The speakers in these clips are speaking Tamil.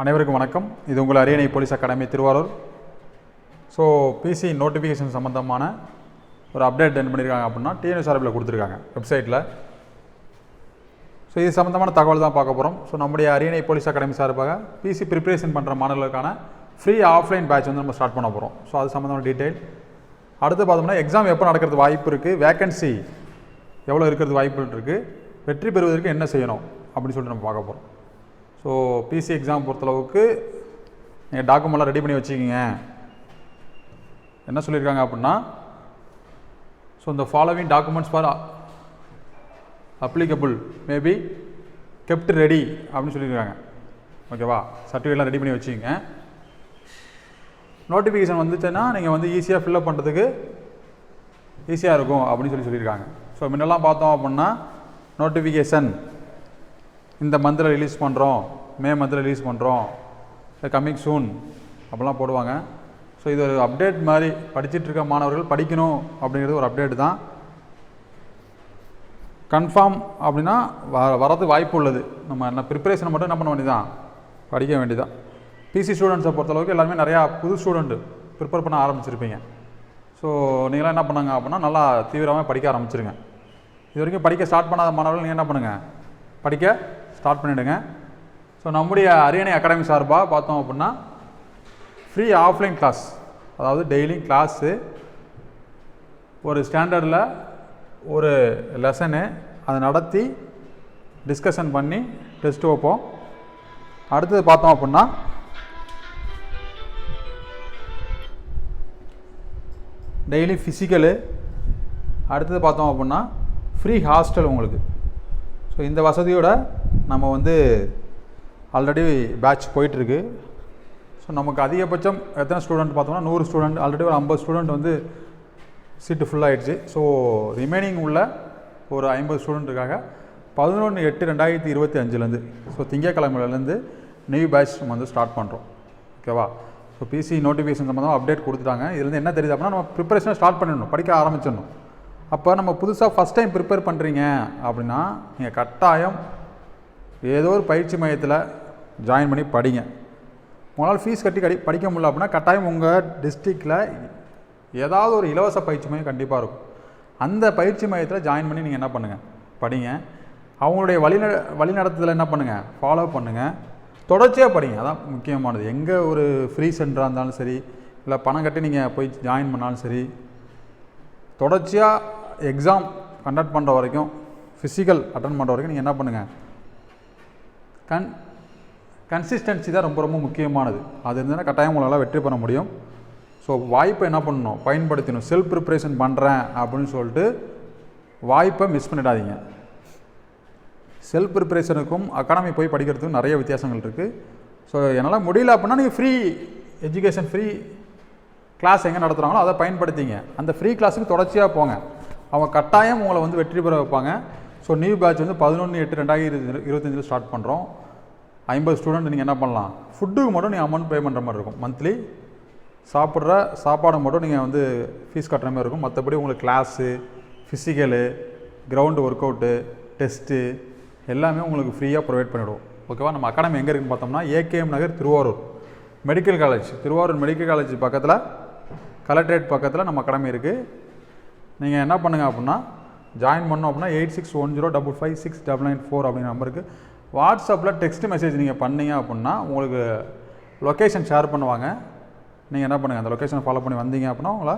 அனைவருக்கும் வணக்கம். இது உங்கள் Ariyanai police academy Tiruvarur. So PC notification சம்மந்தமான ஒரு அப்டேட் என்ன பண்ணியிருக்காங்க அப்படின்னா டிஎன்எஸ்ஆர்பியில் கொடுத்துருக்காங்க வெப்சைட்டில் ஸோ இது சம்மந்தமான தகவல் தான் பார்க்க போகிறோம் ஸோ நம்முடைய அரியணை போலீஸ் அகாடமி சார்பாக பிசி ப்ரிப்பரேஷன் பண்ணுற மாணவர்களுக்கான ஃப்ரீ ஆஃப்லைன் பேட்ச் வந்து நம்ம ஸ்டார்ட் பண்ண போகிறோம் ஸோ அது சம்மந்தமான டீட்டெயில் அடுத்து பார்த்தோம்னா எக்ஸாம் எப்போ நடக்கிறது வாய்ப்பு இருக்குது வேக்கன்சி எவ்வளோ இருக்கிறது வாய்ப்பு இருக்குது வெற்றி பெறுவதற்கு என்ன செய்யணும்? அப்படின்னு சொல்லிட்டு நம்ம பார்க்க போகிறோம் ஸோ பிசி எக்ஸாம் பொறுத்தளவுக்கு நீங்கள் டாக்குமெண்ட்லாம் ரெடி பண்ணி வச்சுக்கிங்க. என்ன சொல்லியிருக்காங்க அப்படின்னா ஸோ இந்த following documents for applicable maybe kept ready அப்படின்னு சொல்லியிருக்காங்க. ஓகேவா சர்டிஃபிகேட்லாம் ரெடி பண்ணி வச்சுக்கோங்க. நோட்டிஃபிகேஷன் வந்துச்சுன்னா நீங்கள் வந்து ஈஸியாக ஃபில்அப் பண்ணுறதுக்கு ஈஸியாக இருக்கும் அப்படின்னு சொல்லி சொல்லியிருக்காங்க. ஸோ முன்னெல்லாம் பார்த்தோம் அப்படின்னா நோட்டிஃபிகேஷன் இந்த மந்தில் ரிலீஸ் பண்ணுறோம் மே மந்தில் ரிலீஸ் பண்ணுறோம் கம்மிங் சூன் அப்படிலாம் போடுவாங்க. ஸோ இது ஒரு அப்டேட் மாதிரி படிச்சிட்டு இருக்க மாணவர்கள் படிக்கணும் அப்படிங்கிறது ஒரு அப்டேட் தான். கன்ஃபார்ம் அப்படின்னா வ வரது வாய்ப்பு உள்ளது. நம்ம என்ன ப்ரிப்பரேஷனை மட்டும் என்ன பண்ண வேண்டியதான் படிக்க வேண்டியதான் பிசி ஸ்டூடெண்ட்ஸை பொறுத்தளவுக்கு எல்லாருமே நிறையா புது ஸ்டூடெண்ட்டு ப்ரிப்பேர் பண்ண ஆரம்பிச்சிருப்பீங்க. ஸோ நீங்களாம் என்ன பண்ணாங்க அப்படின்னா நல்லா தீவிரமாக படிக்க ஆரம்பிச்சிருங்க. இது வரைக்கும் படிக்க ஸ்டார்ட் பண்ணாத மாணவர்கள் நீங்கள் என்ன பண்ணுங்கள் படிக்க ஸ்டார்ட் பண்ணிவிடுங்க ஸோ நம்முடைய அரியணை அகாடமி சார்பாக பார்த்தோம் அப்படின்னா ஃப்ரீ ஆஃப்லைன் கிளாஸ் அதாவது டெய்லி கிளாஸு ஒரு ஸ்டாண்டர்டில் ஒரு லெசனு அதை நடத்தி டிஸ்கஷன் பண்ணி டெஸ்ட் வைப்போம். அடுத்தது பார்த்தோம் அப்படின்னா டெய்லி ஃபிசிக்கலு அடுத்தது பார்த்தோம் அப்படின்னா ஃப்ரீ ஹாஸ்டல் உங்களுக்கு. ஸோ இந்த வசதியோட நம்ம வந்து ஆல்ரெடி பேட்ச் போயிட்டுருக்கு. ஸோ நமக்கு அதிகபட்சம் எத்தனை ஸ்டூடெண்ட் பார்த்தோம்னா நூறு ஸ்டூடெண்ட் ஆல்ரெடி ஒரு ஐம்பது ஸ்டூடெண்ட் வந்து சீட்டு ஃபுல்லாகிடுச்சு ஸோ ரிமைனிங் உள்ள ஒரு ஐம்பது ஸ்டூடெண்ட்டுக்காக பதினொன்று எட்டு ரெண்டாயிரத்தி இருபத்தி அஞ்சுலேருந்து ஸோ திங்கக்கிழமையிலேருந்து நியூ பேட்ச் நம்ம வந்து ஸ்டார்ட் பண்ணுறோம் ஓகேவா ஸோ பிசி நோட்டிஃபிகேஷன் சம்மந்தமாக அப்டேட் கொடுத்துட்டாங்க. இதுலேருந்து என்ன தெரியுது அப்படின்னா நம்ம ப்ரிப்பரேஷனை ஸ்டார்ட் பண்ணிடணும் படிக்க ஆரம்பிச்சிடணும். அப்போ நம்ம புதுசாக ஃபஸ்ட் டைம் ப்ரிப்பேர் பண்ணுறீங்க அப்படின்னா நீங்கள் கட்டாயம் ஏதோ ஒரு பயிற்சி மையத்தில் ஜாயின் பண்ணி படிங்க. உங்களால் ஃபீஸ் கட்டி கடி படிக்க முடியல அப்படின்னா கட்டாயம் உங்கள் டிஸ்ட்ரிக்டில் ஏதாவது ஒரு இலவச பயிற்சி மையம் கண்டிப்பாக இருக்கும். அந்த பயிற்சி மையத்தில் ஜாயின் பண்ணி நீங்கள் என்ன பண்ணுங்கள் படிங்க. அவங்களுடைய வழிநட வழிநடத்துதலை என்ன பண்ணுங்கள் ஃபாலோ பண்ணுங்கள் தொடர்ச்சியாக படிங்க. அதான் முக்கியமானது. எங்கே ஒரு ஃப்ரீ சென்டராக இருந்தாலும் சரி இல்லை பணம் கட்டி நீங்கள் போய் ஜாயின் பண்ணாலும் சரி தொடர்ச்சியாக எக்ஸாம் கண்டக்ட் பண்ணுற வரைக்கும் ஃபிசிக்கல் அட்டன் பண்ணுற வரைக்கும் நீங்கள் என்ன பண்ணுங்கள் கன் கன்சிஸ்டன்சி தான் ரொம்ப ரொம்ப முக்கியமானது. அது இருந்ததுன்னா கட்டாயம் உங்களால் வெற்றி பெற முடியும். ஸோ வாய்ப்பை என்ன பண்ணணும்? பயன்படுத்தணும் செல்ஃப் ப்ரிப்ரேஷன் பண்ணுறேன் அப்படின்னு சொல்லிட்டு வாய்ப்பை மிஸ் பண்ணிடாதீங்க. செல்ஃப் ப்ரிப்ரேஷனுக்கும் அகாடமி போய் படிக்கிறதுக்கும் நிறைய வித்தியாசங்கள் இருக்குது ஸோ என்னால் முடியல அப்படின்னா நீங்கள் ஃப்ரீ எஜுகேஷன் ஃப்ரீ கிளாஸ் எங்கே நடத்துகிறாங்களோ அதை பயன்படுத்திங்க. அந்த ஃப்ரீ கிளாஸுக்கு தொடர்ச்சியாக போங்க. அவங்க கட்டாயம் உங்களை வந்து வெற்றி பெற வைப்பாங்க. ஸோ நியூ பேட்ச் வந்து பதினொன்று எட்டு ரெண்டாயிரத்தி இருபத்தஞ்சில் ஸ்டார்ட் பண்ணுறோம் ஐம்பது ஸ்டூடெண்ட் நீங்கள் என்ன பண்ணலாம்? ஃபுட்டுக்கு மட்டும் நீங்கள் அமௌண்ட் பே பண்ணுற மாதிரி இருக்கும். மந்த்லி சாப்பிட்ற சாப்பாடு மட்டும் நீங்கள் வந்து ஃபீஸ் கட்டுற மாதிரி இருக்கும். மற்றபடி உங்களுக்கு class physical ground work out test எல்லாமே உங்களுக்கு ஃப்ரீயாக ப்ரொவைட் பண்ணிவிடுவோம் ஓகேவா நம்ம அகாடமி எங்கே இருக்குன்னு பார்த்தோம்னா AKM Nagar Tiruvarur. Medical college Tiruvarur medical college பக்கத்தில் கலெக்டரேட் பக்கத்தில் நம்ம அகாடமி இருக்குது நீங்கள் என்ன பண்ணுங்கள் அப்படின்னா ஜாயின் பண்ணோம் அப்படின்னா eight six one zero double five six double nine four அப்படிங்கிற நம்பருக்கு வாட்ஸ்அப்பில் டெக்ஸ்ட் மெசேஜ் நீங்கள் பண்ணீங்க அப்படின்னா உங்களுக்கு லொக்கேஷன் ஷேர் பண்ணுவாங்க. நீங்கள் என்ன பண்ணுங்கள் அந்த லொக்கேஷனை ஃபாலோ பண்ணி வந்தீங்க அப்படின்னா உங்களை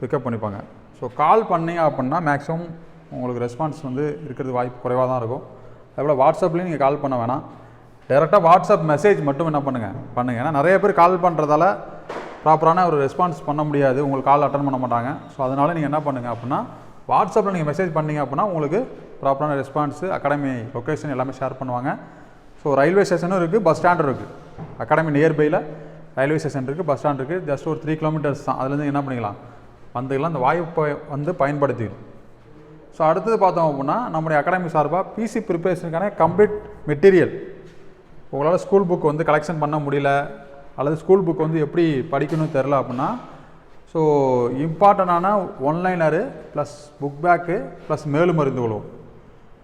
பிக்கப் பண்ணிப்பாங்க. ஸோ கால் பண்ணீங்க அப்படின்னா மேக்ஸிமம் உங்களுக்கு ரெஸ்பான்ஸ் வந்து இருக்கிறது வாய்ப்பு குறைவாக தான் இருக்கும். அதேபோல் வாட்ஸ்அப்லேயும் நீங்கள் கால் பண்ண வேணாம். டேரெக்டாக வாட்ஸ்அப் மெசேஜ் மட்டும் என்ன பண்ணுங்கள் பண்ணுங்கள் ஏன்னா நிறைய பேர் கால் பண்ணுறதால ப்ராப்பரான ஒரு ரெஸ்பான்ஸ் பண்ண முடியாது. உங்களுக்கு கால் அட்டன் பண்ண மாட்டாங்க. ஸோ அதனால் நீங்கள் என்ன பண்ணுங்கள் அப்படின்னா வாட்ஸ்அப்பில் நீங்கள் மெசேஜ் பண்ணிங்க அப்படின்னா உங்களுக்கு ப்ராப்பரான ரெஸ்பான்ஸு அகாடமி லொக்கேஷன் எல்லாமே ஷேர் பண்ணுவாங்க. ஸோ ரயில்வே ஸ்டேஷனும் இருக்குது பஸ் ஸ்டாண்டும் இருக்குது அகாடமி நியர்பையில் ரயில்வே ஸ்டேஷன் இருக்குது பஸ் ஸ்டாண்ட் இருக்குது ஜஸ்ட் ஒரு த்ரீ கிலோமீட்டர்ஸ் தான். அதுலேருந்து என்ன பண்ணிக்கலாம்? வந்துக்கலாம். அந்த வாய்ப்பை வந்து பயன்படுத்திக்கணும் ஸோ அடுத்தது பார்த்தோம் அப்படின்னா நம்முடைய அகாடமி சார்பாக பிசி ப்ரிப்பரேஷனுக்கான கம்ப்ளீட் மெட்டீரியல் உங்களால் ஸ்கூல் புக் வந்து கலெக்ஷன் பண்ண முடியல அல்லது ஸ்கூல் புக் வந்து எப்படி படிக்கணும்னு தெரில அப்படின்னா ஸோ இம்பார்ட்டண்டான one liner plus book back plus மேலும் மருந்துகளும்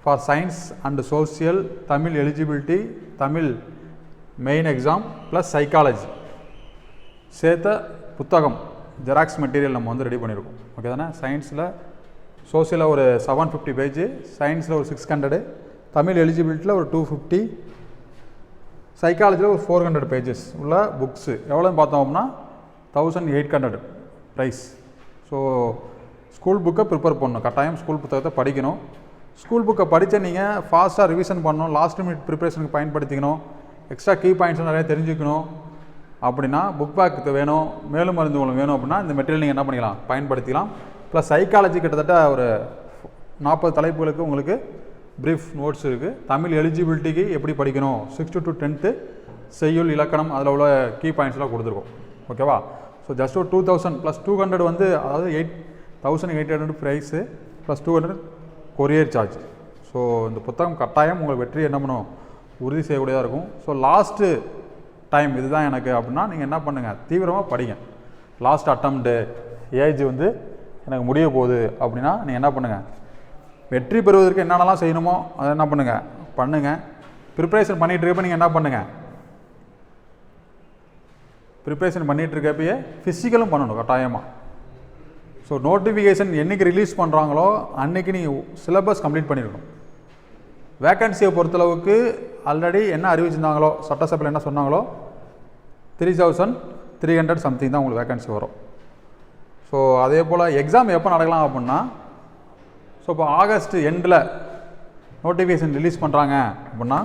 for science and social Tamil eligibility Tamil main exam plus psychology சேர்த்த புத்தகம் ஜெராக்ஸ் மெட்டீரியல் நம்ம வந்து ரெடி பண்ணியிருக்கோம் ஓகே தானே? சயின்ஸில் சோசியலில் ஒரு செவன் ஃபிஃப்டி பேஜ் சயின்ஸில் ஒரு சிக்ஸ் ஹண்ட்ரடு தமிழ் எலிஜிபிலிட்டியில் ஒரு டூ ஃபிஃப்டி சைக்காலஜியில் ஒரு ஃபோர் ஹண்ட்ரட் பேஜஸ் உள்ள புக்ஸு எவ்வளோன்னு பார்த்தோம்னா thousand eight hundred price. So school புக்கை ப்ரிப்பேர் பண்ணணும். கட்டாயம் ஸ்கூல் புத்தகத்தை படிக்கணும். ஸ்கூல் புக்கை படித்த நீங்கள் ஃபாஸ்ட்டாக ரிவிஷன் பண்ணணும். லாஸ்ட் மினிட் ப்ரிப்பரேஷனுக்கு பயன்படுத்திக்கணும். எக்ஸ்ட்ரா கீ பாயிண்ட்ஸ் நிறைய தெரிஞ்சுக்கணும். அப்படின்னா புக் பேக் வேணும். மேலும் மருந்து உங்களுக்கு வேணும் அப்படின்னா இந்த மெட்டீரியல் நீங்கள் என்ன பண்ணிக்கலாம்? பயன்படுத்திக்கலாம். ப்ளஸ் சைக்காலஜி கிட்டத்தட்ட ஒரு நாற்பது தலைப்புகளுக்கு உங்களுக்கு ப்ரீஃப் நோட்ஸ் இருக்குது தமிழ் எலிஜிபிலிட்டிக்கு எப்படி படிக்கணும்? சிக்ஸ்த்து டு டென்த்து செய்யுள் இலக்கணம் அதில் உள்ள கீ பாயிண்ட்ஸ்லாம் கொடுத்துருக்கோம். ஓகேவா ஸோ ஜஸ்ட் ஒரு two thousand plus two hundred வந்து அதாவது eight thousand eight hundred price plus two hundred courier charge so இந்த புத்தகம் கட்டாயம் உங்கள் வெற்றி என்ன பண்ணும்? உறுதி செய்யக்கூடியதாக இருக்கும். ஸோ லாஸ்ட்டு டைம் இதுதான் எனக்கு அப்படின்னா நீங்கள் என்ன பண்ணுங்கள் தீவிரமாக படிங்க. லாஸ்ட் அட்டம்ப்ட்டு ஏஜ் வந்து எனக்கு முடிய போகுது அப்படின்னா நீங்கள் என்ன பண்ணுங்கள் வெற்றி பெறுவதற்கு என்னென்னலாம் செய்யணுமோ அதை என்ன பண்ணுங்கள் பண்ணுங்கள் ப்ரிப்பரேஷன் பண்ணிகிட்டு இருக்கப்போ நீங்கள் என்ன பண்ணுங்கள் ப்ரிப்பரேஷன் பண்ணிகிட்டு இருக்கப்பயே ஃபிசிக்கலும் பண்ணணும் கட்டாயமாக ஸோ நோட்டிஃபிகேஷன் என்றைக்கு ரிலீஸ் பண்ணுறாங்களோ அன்றைக்கி நீங்கள் சிலபஸ் கம்ப்ளீட் பண்ணியிருக்கணும் வேக்கன்சியை பொறுத்தளவுக்கு ஆல்ரெடி என்ன அறிவிச்சிருந்தாங்களோ சட்டசபையில் என்ன சொன்னாங்களோ three thousand three hundred something தான் உங்களுக்கு வேக்கன்சி வரும். ஸோ அதே போல் எக்ஸாம் எப்போ நடக்கலாம் அப்படின்னா ஸோ இப்போ ஆகஸ்ட் எண்டில் நோட்டிஃபிகேஷன் ரிலீஸ் பண்ணுறாங்க அப்படின்னா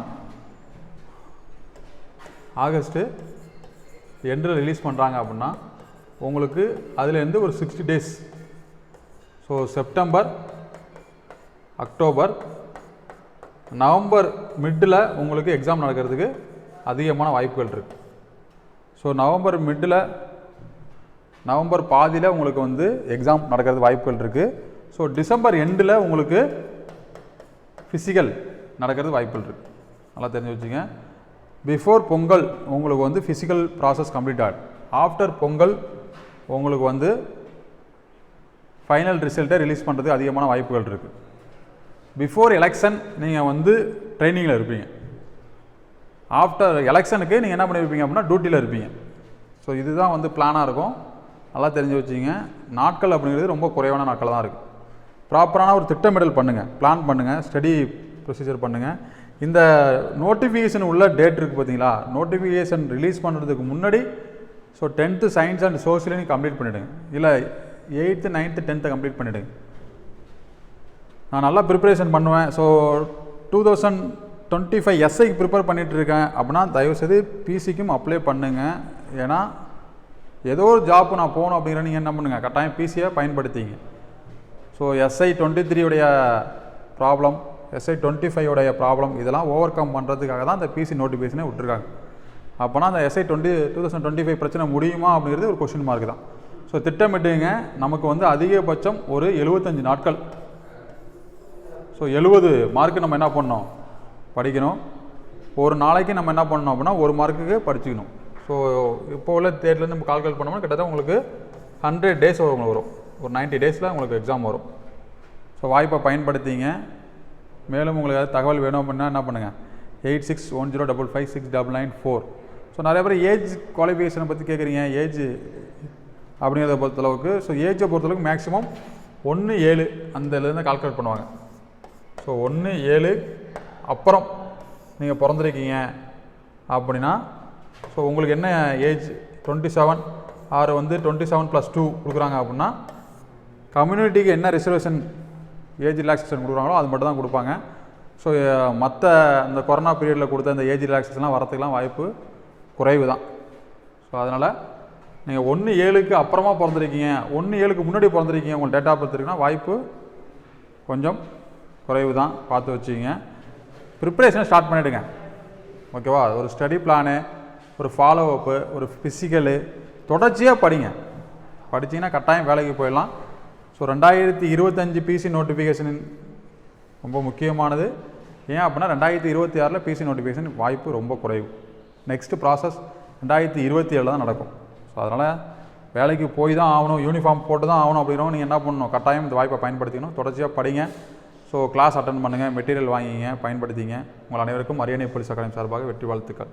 ஆகஸ்ட்டு எண்டில் ரிலீஸ் பண்ணுறாங்க அப்படின்னா உங்களுக்கு அதுலேருந்து ஒரு sixty days so September October November middle உங்களுக்கு எக்ஸாம் நடக்கிறதுக்கு அதிகமான வாய்ப்புகள் இருக்குது ஸோ நவம்பர் மிட்டில் நவம்பர் பாதியில் உங்களுக்கு வந்து எக்ஸாம் நடக்கிறது வாய்ப்புகள் இருக்குது ஸோ டிசம்பர் எண்டில் உங்களுக்கு ஃபிசிக்கல் நடக்கிறது வாய்ப்புகள் இருக்குது நல்லா தெரிஞ்சு வச்சுங்க பிஃபோர் பொங்கல் உங்களுக்கு வந்து ஃபிசிக்கல் ப்ராசஸ் கம்ப்ளீட் ஆகும் ஆஃப்டர் பொங்கல் உங்களுக்கு வந்து ஃபைனல் ரிசல்ட்டை ரிலீஸ் பண்ணுறதுக்கு அதிகமான வாய்ப்புகள் இருக்குது பிஃபோர் எலெக்ஷன் நீங்கள் வந்து ட்ரைனிங்கில் இருப்பீங்க. ஆஃப்டர் எலெக்ஷனுக்கு நீங்கள் என்ன பண்ணியிருப்பீங்க அப்படின்னா டியூட்டியில் இருப்பீங்க. ஸோ இதுதான் வந்து பிளானாக இருக்கும். நல்லா தெரிஞ்சு வச்சுங்க நாட்கள் அப்படிங்கிறது ரொம்ப குறைவான நாட்கள் தான் இருக்குது ப்ராப்பரான ஒரு திட்டமிடல் பண்ணுங்கள் பிளான் பண்ணுங்கள் ஸ்டடி ப்ரொசீஜர் பண்ணுங்கள் இந்த நோட்டிஃபிகேஷன் உள்ள டேட் இருக்குது பார்த்தீங்களா? நோட்டிஃபிகேஷன் ரிலீஸ் பண்ணுறதுக்கு முன்னாடி ஸோ டென்த்து சயின்ஸ் அண்ட் சோசியலையும் கம்ப்ளீட் பண்ணிவிடுங்க இல்லை எயித்து நைன்த்து டென்த்தை கம்ப்ளீட் பண்ணிவிடுங்க நான் நல்லா ப்ரிப்பரேஷன் பண்ணுவேன். So two thousand twenty five எஸ்ஐக்கு prepare பண்ணிகிட்டு இருக்கேன். அப்படின்னா தயவுசெய்து பிசிக்கும் அப்ளை பண்ணுங்கள் ஏன்னா ஏதோ ஒரு ஜாப் நான் போகணும் அப்படிங்கிற நீங்கள் என்ன பண்ணுங்கள் கட்டாயம் பிசியை பயன்படுத்திங்க. ஸோ எஸ்ஐ டுவெண்ட்டி உடைய ப்ராப்ளம் எஸ்ஐ டுவெண்ட்டி ஃபைவோடைய ப்ராப்ளம் இதெல்லாம் ஓவர் கம் பண்ணுறதுக்காக தான் இந்த பிசி நோட்டிஃபிகேஷனே விட்டுருக்காங்க. அப்போனா அந்த SI twenty two thousand twenty five பிரச்சனை முடியுமா அப்படிங்கிறது ஒரு கொஷின் மார்க் தான். ஸோ திட்டமிட்டுங்க நமக்கு வந்து அதிகபட்சம் ஒரு எழுபத்தஞ்சு நாட்கள். ஸோ எழுபது மார்க்கு நம்ம என்ன பண்ணோம்? படிக்கணும். ஒரு நாளைக்கு நம்ம என்ன பண்ணணும் அப்படின்னா ஒரு மார்க்குக்கு படிச்சுக்கணும். ஸோ இப்போ உள்ள தேர்ட்லேருந்து நம்ம கால்குலேட் பண்ணோம்னா கிட்டத்தட்ட உங்களுக்கு ஹண்ட்ரட் டேஸ் வரும் வரும். ஒரு 90 டேஸில் உங்களுக்கு எக்ஸாம் வரும். ஸோ வாய்ப்பை பயன்படுத்திங்க. மேலும் உங்களுக்கு ஏதாவது தகவல் வேணும் அப்படின்னா என்ன பண்ணுங்கள் eight six one zero double five six double nine four. So நிறைய பேர் ஏஜ் குவாலிஃபிகேஷனை பற்றி கேட்குறீங்க ஏஜ் அப்படிங்கிறத பொறுத்தளவுக்கு ஸோ ஏஜை பொறுத்தளவுக்கு மேக்ஸிமம் ஒன்று ஏழு அந்த இதுலேருந்து கால்குலேட் பண்ணுவாங்க. ஸோ ஒன்று ஏழு அப்புறம் நீங்கள் பிறந்திருக்கீங்க அப்படின்னா ஸோ உங்களுக்கு என்ன ஏஜ்? டுவெண்ட்டி செவன் ஆறு வந்து டுவெண்ட்டி செவன் ப்ளஸ் டூ கொடுக்குறாங்க அப்படின்னா கம்யூனிட்டிக்கு என்ன ரிசர்வேஷன் ஏஜ் ரிலாக்ஸேஷன் கொடுக்குறாங்களோ அது மட்டும் தான் கொடுப்பாங்க ஸோ மற்ற அந்த கொரோனா பீரியடில் கொடுத்த அந்த ஏஜ் ரிலாக்ஸேஷன்லாம் வரத்துக்கெலாம் வாய்ப்பு குறைவு தான் ஸோ அதனால் நீங்கள் ஒன்று ஏழுக்கு அப்புறமா பிறந்திருக்கீங்க ஒன்று ஏழுக்கு முன்னாடி பிறந்திருக்கீங்க உங்களுக்கு டேட்டா பர்த் வாய்ப்பு கொஞ்சம் குறைவு தான் பார்த்து வச்சுக்கிங்க. ப்ரிப்பரேஷனை ஸ்டார்ட் பண்ணிவிடுங்க ஓகேவா ஒரு ஸ்டடி பிளானு ஒரு ஃபாலோ அப்பு ஒரு ஃபிசிக்கலு தொடர்ச்சியாக படிங்க. படிச்சீங்கன்னா கட்டாயம் வேலைக்கு போயிடலாம். ஸோ ரெண்டாயிரத்தி இருபத்தஞ்சி பிசி நோட்டிஃபிகேஷன் ரொம்ப முக்கியமானது. ஏன் அப்படின்னா ரெண்டாயிரத்தி இருபத்தி ஆறில் பிசி நோட்டிஃபிகேஷன் வாய்ப்பு ரொம்ப குறைவு. நெக்ஸ்ட்டு ப்ராசஸ் ரெண்டாயிரத்தி இருபத்தி ஏழில் தான் நடக்கும். ஸோ அதனால் வேலைக்கு போய் தான் ஆகணும் யூனிஃபார்ம் போட்டு தான் ஆகணும் அப்படிங்கிறவங்க நீங்கள் என்ன பண்ணணும்? கட்டாயம் இந்த வாய்ப்பை பயன்படுத்திக்கணும். தொடர்ச்சியாக படிங்க. ஸோ கிளாஸ் அட்டன் பண்ணுங்கள் மெட்டீரியல் வாங்கிங்க பயன்படுத்திங்க. உங்கள் அனைவருக்கும் அரியணை போலீஸ் அகாடமி சார்பாக வெற்றி வாழ்த்துக்கள்.